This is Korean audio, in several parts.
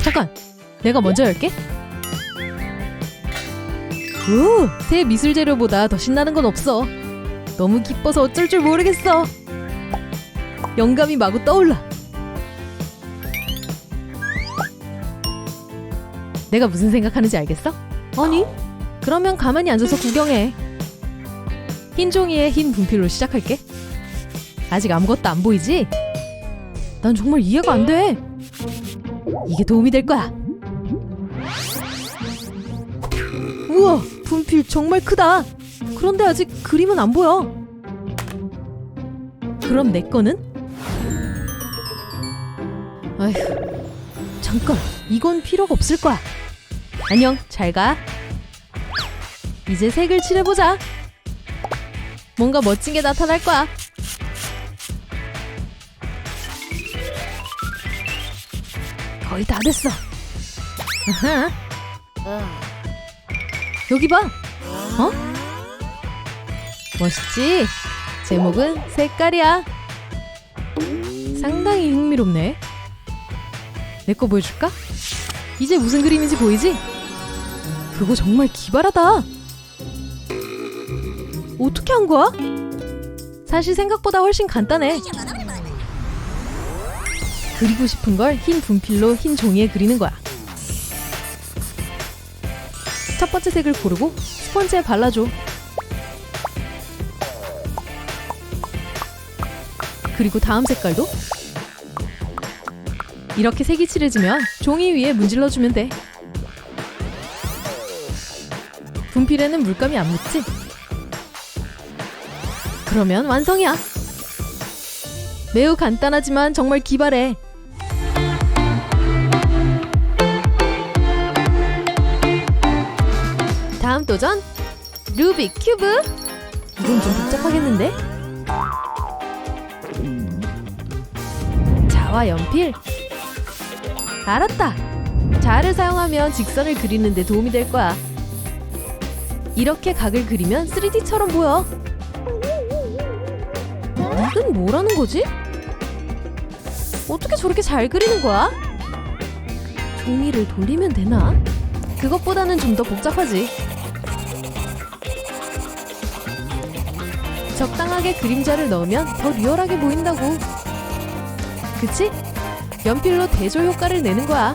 잠깐, 내가 먼저 열게. 오, 새 미술 재료보다 더 신나는 건 없어. 너무 기뻐서 어쩔 줄 모르겠어. 영감이 마구 떠올라. 내가 무슨 생각하는지 알겠어? 아니, 그러면 가만히 앉아서 구경해. 흰 종이에 흰 분필로 시작할게. 아직 아무것도 안 보이지? 난 정말 이해가 안 돼. 이게 도움이 될 거야. 우와, 분필 정말 크다. 그런데 아직 그림은 안 보여. 그럼 내 거는? 아휴, 잠깐, 이건 필요가 없을 거야. 안녕, 잘 가. 이제 색을 칠해보자. 뭔가 멋진 게 나타날 거야. 거의 다 됐어. 아하. 여기 봐. 어? 멋있지? 제목은 색깔이야. 상당히 흥미롭네. 내 거 보여줄까? 이제 무슨 그림인지 보이지? 그거 정말 기발하다. 어떻게 한 거야? 사실 생각보다 훨씬 간단해. 그리고 싶은 걸 흰 분필로 흰 종이에 그리는 거야. 첫 번째 색을 고르고 스펀지에 발라줘. 그리고 다음 색깔도 이렇게 색이 칠해지면 종이 위에 문질러 주면 돼. 분필에는 물감이 안 묻지? 그러면 완성이야. 매우 간단하지만 정말 기발해. 다음 도전 루빅 큐브. 이건 좀 복잡하겠는데? 자와 연필. 알았다. 자를 사용하면 직선을 그리는데 도움이 될 거야. 이렇게 각을 그리면 3D처럼 보여. 이건 뭐라는 거지? 어떻게 저렇게 잘 그리는 거야? 종이를 돌리면 되나? 그것보다는 좀 더 복잡하지. 적당하게 그림자를 넣으면 더 리얼하게 보인다고. 그치? 연필로 대조 효과를 내는 거야.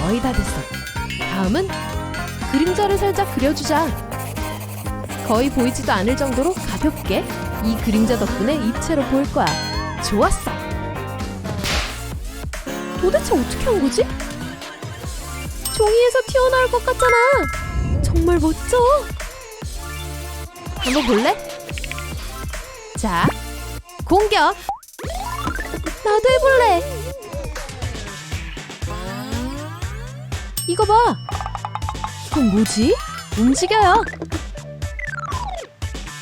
거의 다 됐어. 다음은 그림자를 살짝 그려주자. 거의 보이지도 않을 정도로 가볍게 이 그림자 덕분에 입체로 보일 거야. 좋았어. 도대체 어떻게 한 거지? 종이에서 튀어나올 것 같잖아. 정말 멋져. 한번 볼래? 자, 공격. 나도 해볼래. 이거 봐. 이건 뭐지? 움직여요.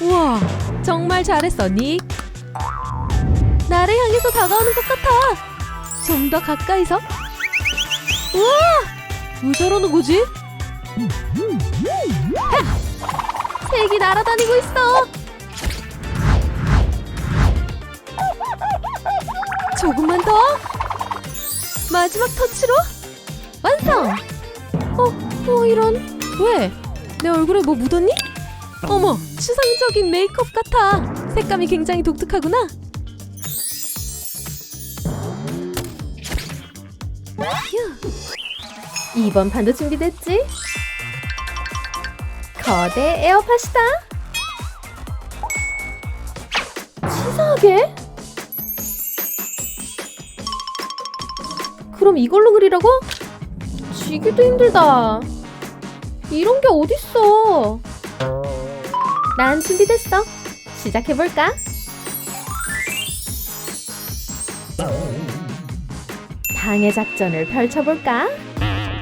우와, 정말 잘했어, 닉. 나를 향해서 다가오는 것 같아. 좀 더 가까이서. 우와, 왜 저러는 거지? 하! 색이 날아다니고 있어. 조금만 더. 마지막 터치로 완성. 어, 어 이런. 왜? 내 얼굴에 뭐 묻었니? 어머, 추상적인 메이크업 같아. 색감이 굉장히 독특하구나. 휴. 이번 판도 준비됐지? 거대 에어팟이다. 치사하게? 그럼 이걸로 그리라고? 쥐기도 힘들다. 이런 게 어딨어? 난 준비됐어. 시작해볼까? 방해 작전을 펼쳐볼까?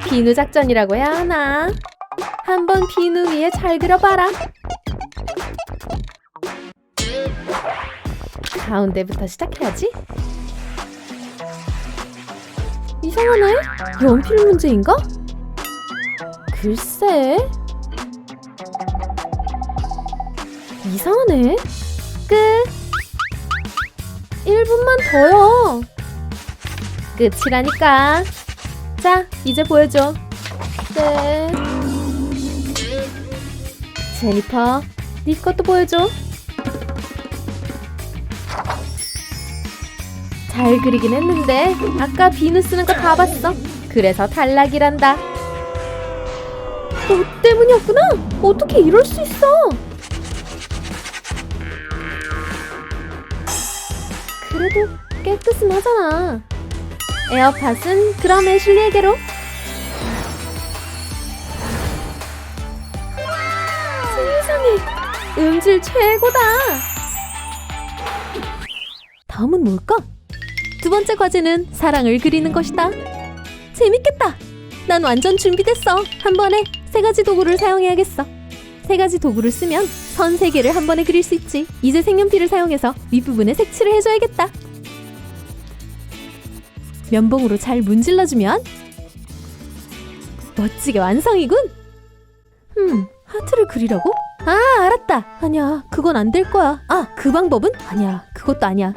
비누 작전이라고 해야 하나? 한번 비누 위에 잘 그려봐라. 가운데부터 시작해야지. 이상하네? 연필 문제인가? 글쎄. 이상하네. 끝. 1분만 더요. 끝이라니까. 자, 이제 보여줘. 네. 제니퍼, 네 것도 보여줘. 잘 그리긴 했는데 아까 비누 쓰는 거 다 봤어. 그래서 탈락이란다. 너 때문이었구나. 어떻게 이럴 수 있어? 그래도 깨끗은 하잖아. 에어팟은 그럼 애슐리에게로. 세상에, 음질 최고다. 다음은 뭘까? 두 번째 과제는 사랑을 그리는 것이다. 재밌겠다. 난 완전 준비됐어. 한 번에 세 가지 도구를 사용해야겠어. 세 가지 도구를 쓰면 선 세 개를 한 번에 그릴 수 있지. 이제 색연필을 사용해서 윗부분에 색칠을 해줘야겠다. 면봉으로 잘 문질러주면 멋지게 완성이군. 음, 하트를 그리라고? 아, 알았다. 아니야, 그건 안 될 거야. 아, 그 방법은? 아니야, 그것도 아니야.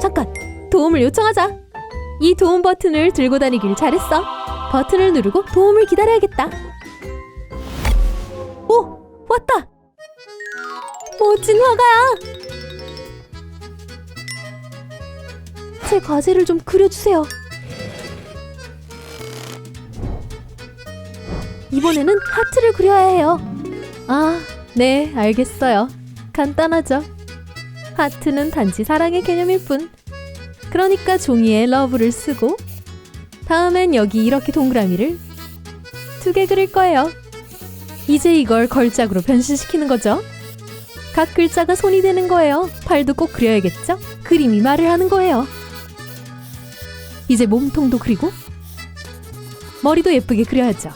잠깐, 도움을 요청하자. 이 도움 버튼을 들고 다니길 잘했어. 버튼을 누르고 도움을 기다려야겠다. 오, 왔다. 멋진 화가야. 제 과제를 좀 그려주세요. 이번에는 하트를 그려야 해요. 아, 네, 알겠어요. 간단하죠. 하트는 단지 사랑의 개념일 뿐. 그러니까 종이에 러브를 쓰고 다음엔 여기 이렇게 동그라미를 두 개 그릴 거예요. 이제 이걸 걸작으로 변신시키는 거죠. 각 글자가 손이 되는 거예요. 발도 꼭 그려야겠죠? 그림이 말을 하는 거예요. 이제 몸통도 그리고 머리도 예쁘게 그려야죠.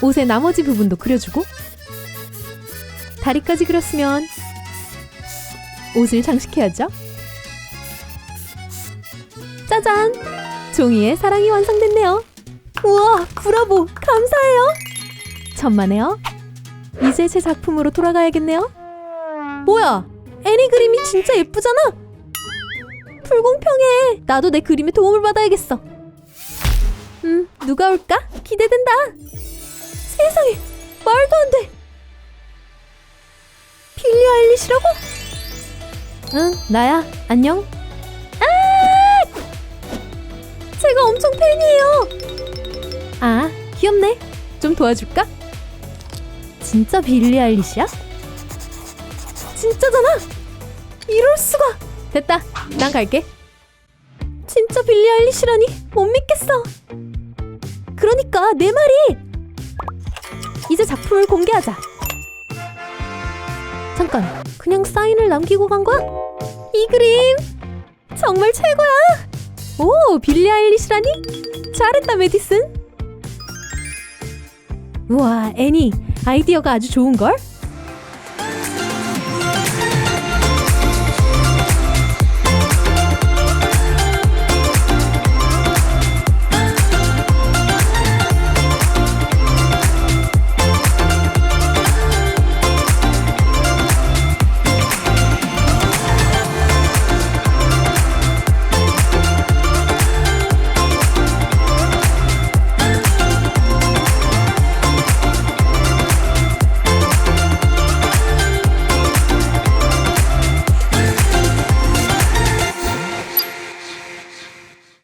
옷의 나머지 부분도 그려주고 다리까지 그렸으면 옷을 장식해야죠. 짜잔! 종이에 사랑이 완성됐네요. 우와, 브라보! 감사해요! 천만에요. 이제 제 작품으로 돌아가야겠네요. 뭐야? 애니 그림이 진짜 예쁘잖아? 불공평해. 나도 내 그림에 도움을 받아야겠어. 음, 누가 올까? 기대된다. 세상에, 말도 안 돼. 빌리 아일리시라고? 응, 나야. 안녕. 아! 제가 엄청 팬이에요. 아, 귀엽네. 좀 도와줄까? 진짜 빌리 아일리시야? 진짜잖아. 이럴 수가. 됐다. 난 갈게. 진짜 빌리 아일리시라니 못 믿겠어. 그러니까 내 말이. 이제 작품을 공개하자. 잠깐, 그냥 사인을 남기고 간 거야? 이 그림 정말 최고야. 오, 빌리 아일리시라니? 잘했다, 메디슨. 우와, 애니, 아이디어가 아주 좋은 걸.